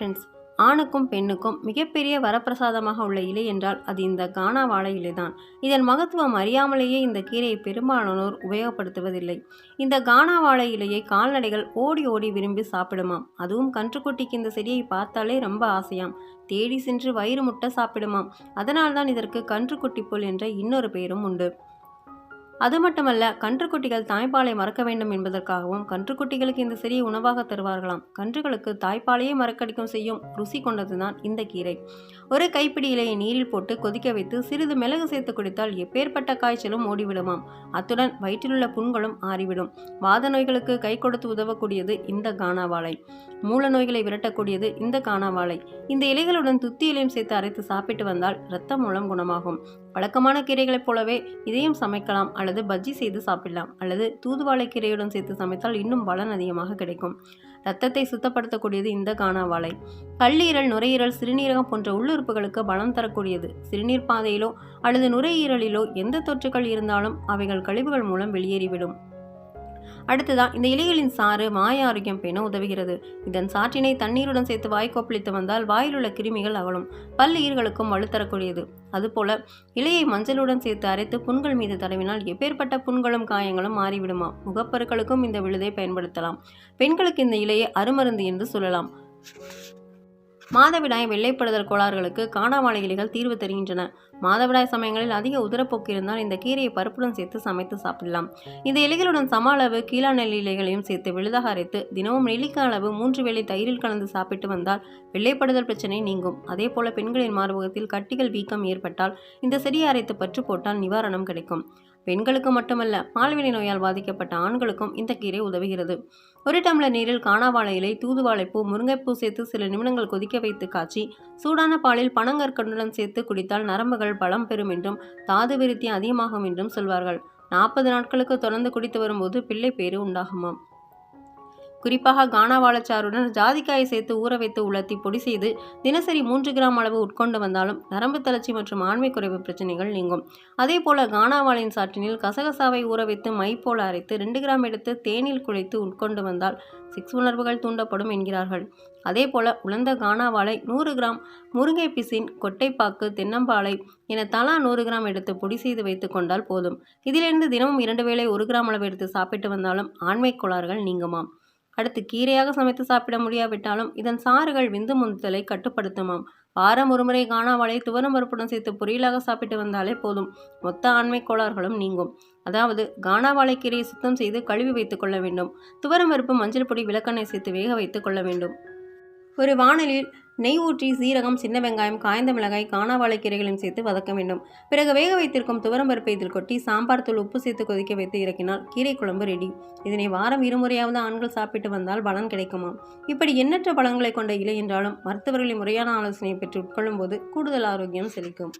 Friends ஆணுக்கும் பெண்ணுக்கும் மிகப்பெரிய வரப்பிரசாதமாக உள்ள இலை என்றால் அது இந்த கானா வாழை இலைதான். இதன் மகத்துவம் அறியாமலேயே இந்த கீரையை பெரும்பாலானோர் உபயோகப்படுத்துவதில்லை. இந்த கானா வாழை இலையை கால்நடைகள் ஓடி ஓடி விரும்பி சாப்பிடுமாம். அதுவும் கன்றுக்குட்டிக்கு இந்த செடியை பார்த்தாலே ரொம்ப ஆசையாம். தேடி சென்று வயிறு முட்டை சாப்பிடுமாம். அதனால்தான் இதற்கு கன்றுக்குட்டி புல் என்ற இன்னொரு பெயரும் உண்டு. அது மட்டுமல்ல கன்றுக்குட்டிகள் தாய்ப்பாலை மறக்க வேண்டும் என்பதற்காகவும் கன்றுக்குட்டிகளுக்கு இந்த சிறிய உணவாக தருவார்களாம். கன்றுகளுக்கு தாய்ப்பாலையே மறக்கடிக்கும் செய்யும் ருசி கொண்டதுதான் இந்த கீரை. ஒரு கைப்பிடி இலையை நீரில் போட்டு கொதிக்க வைத்து சிறிது மிளகு சேர்த்து குடித்தால் எப்பேற்பட்ட காய்ச்சலும் ஓடிவிடுமாம். அத்துடன் வயிற்றிலுள்ள புண்களும் ஆறிவிடும். வாத நோய்களுக்கு கை கொடுத்து உதவக்கூடியது இந்த கானாவாழை மூல நோய்களை விரட்டக்கூடியது இந்த கானாவாழை இந்த இலைகளுடன் துத்தி இலையும் சேர்த்து அரைத்து சாப்பிட்டு வந்தால் இரத்த மூலம் குணமாகும். வழக்கமான கீரைகளைப் போலவே இதையும் சமைக்கலாம் அல்லது பஜ்ஜி செய்து சாப்பிடலாம். அல்லது தூதுவாழை கீரையுடன் சேர்த்து சமைத்தால் இன்னும் பலன் அதிகமாக கிடைக்கும். ரத்தத்தை சுத்தப்படுத்தக்கூடியது இந்த காணாவாழை கல்லீரல் நுரையீரல் சிறுநீரகம் போன்ற உள்ளுறுப்புகளுக்கு பலம் தரக்கூடியது. சிறுநீர் பாதையிலோ அல்லது நுரையீரலிலோ எந்த தொற்றுகள் இருந்தாலும் அவைகள் கழிவுகள் மூலம் வெளியேறிவிடும். அடுத்ததான் இந்த இலைகளின் சாறு மாய ஆரோக்கியம் பேண உதவுகிறது. இதன் சாற்றினை தண்ணீருடன் சேர்த்து வாய்க்கோப்பளித்து வந்தால் வாயில் உள்ள கிருமிகள் அகலும். பல்லுயிர்களுக்கும் ஈர்களுக்கும் வலுத்தரக்கூடியது அதுபோல இலையை மஞ்சளுடன் சேர்த்து அரைத்து புண்கள் மீது தடவினால் எப்பேற்பட்ட புண்களும் காயங்களும் மாறிவிடுமா? முகப்பருக்களுக்கும் இந்த விழுதை பயன்படுத்தலாம். பெண்களுக்கு இந்த இலையை அருமருந்து என்று சொல்லலாம். மாதவிடாய் வெள்ளைப்படுதல் கோளாறுகளுக்கு காணாவாழை இலைகள் தீர்வு தருகின்றன. மாதவிடாய் சமயங்களில் அதிக உதரப்போக்கு இருந்தால் இந்த கீரையை பருப்புடன் சேர்த்து சமைத்து சாப்பிடலாம். இந்த இலைகளுடன் சம அளவு கீழா நெல்லி இலைகளையும் சேர்த்து விழுதாக அரைத்து தினமும் நெல்லிக்காய் அளவு மூன்று வேளை தயிரில் கலந்து சாப்பிட்டு வந்தால் வெள்ளைப்படுதல் பிரச்சனை நீங்கும். அதே போல பெண்களின் மார்பகத்தில் கட்டிகள் வீக்கம் ஏற்பட்டால் இந்த செடியை அரைத்து பற்று போட்டால் நிவாரணம் கிடைக்கும். பெண்களுக்கு மட்டுமல்ல பால்வினை நோயால் பாதிக்கப்பட்ட ஆண்களுக்கும் இந்த கீரை உதவுகிறது. ஒரு டம்ளர் நீரில் காணாவாழை இலை தூதுவாழைப்பூ முருங்கைப்பூ சேர்த்து சில நிமிடங்கள் கொதிக்க வைத்து காய்ச்சி சூடான பாலில் பனங்கற்கண்டுடன் சேர்த்து குடித்தால் நரம்புகள் பலம் பெறும் என்றும் தாது விருத்தி அதிகமாகும் என்றும் சொல்வார்கள். நாற்பது நாட்களுக்கு தொடர்ந்து குடித்து வரும்போது பிள்ளை பேறு உண்டாகுமாம். குறிப்பாக கானா வாழைச்சாறுடன் ஜாதிக்காயை சேர்த்து ஊற வைத்து உலர்த்தி பொடி செய்து தினசரி மூன்று கிராம் அளவு உட்கொண்டு வந்தாலும் நரம்பு தளர்ச்சி மற்றும் ஆண்மை குறைவு பிரச்சனைகள் நீங்கும். அதே போல கானா வாழையின் சாற்றினில் கசகசாவை ஊற வைத்து மை போல அரைத்து ரெண்டு கிராம் எடுத்து தேனில் குழைத்து உட்கொண்டு வந்தால் செக்ஸ் உணர்வுகள் தூண்டப்படும் என்கிறார்கள். அதே போல உலர்ந்த கானா வாழை நூறு கிராம் முருங்கை பிசின் கொட்டைப்பாக்கு தென்னம்பாலை என தலா நூறு கிராம் எடுத்து பொடி செய்து வைத்து கொண்டால் போதும். இதிலிருந்து தினமும் இரண்டு வேளை ஒரு கிராம் அளவு எடுத்து சாப்பிட்டு வந்தாலும் ஆண்மை கோளாறுகள் நீங்குமாம். அடுத்து கீரையாக சமைத்து சாப்பிட முடியாவிட்டாலும் இதன் சாறுகள் விந்து முந்துதலை கட்டுப்படுத்துமாம். வாரம் ஒருமுறை காணாமலை துவரம் பருப்புடன் சேர்த்து பொரியலாக சாப்பிட்டு வந்தாலே போதும். மொத்த ஆண்மை கோளாறுகளும் நீங்கும். அதாவது காணாவாழை கீரையை சுத்தம் செய்து கழுவி வைத்துக் கொள்ள வேண்டும். துவரம் பருப்பு மஞ்சள் பொடி விளக்கெண்ணெய் சேர்த்து வேக வைத்துக் கொள்ள வேண்டும். ஒரு வானலில் நெய் ஊற்றி சீரகம் சின்ன வெங்காயம் காய்ந்த மிளகாய் காணாவாழை கீரைகளையும் சேர்த்து வதக்க வேண்டும். பிறகு வேக வைத்திருக்கும் துவரம் பருப்பை இதில் கொட்டி சாம்பார் தூள் உப்பு சேர்த்து கொதிக்க வைத்து இறக்கினால் கீரை குழம்பு ரெடி இதனை வாரம் இருமுறையாவது ஆண்கள் சாப்பிட்டு வந்தால் பலன் கிடைக்குமாம் இப்படி எண்ணற்ற பலன்களை கொண்ட இலை என்றாலும் மருத்துவர்களின் முறையான ஆலோசனையை பெற்று உட்கொள்ளும் போது கூடுதல் ஆரோக்கியம் செழிக்கும்.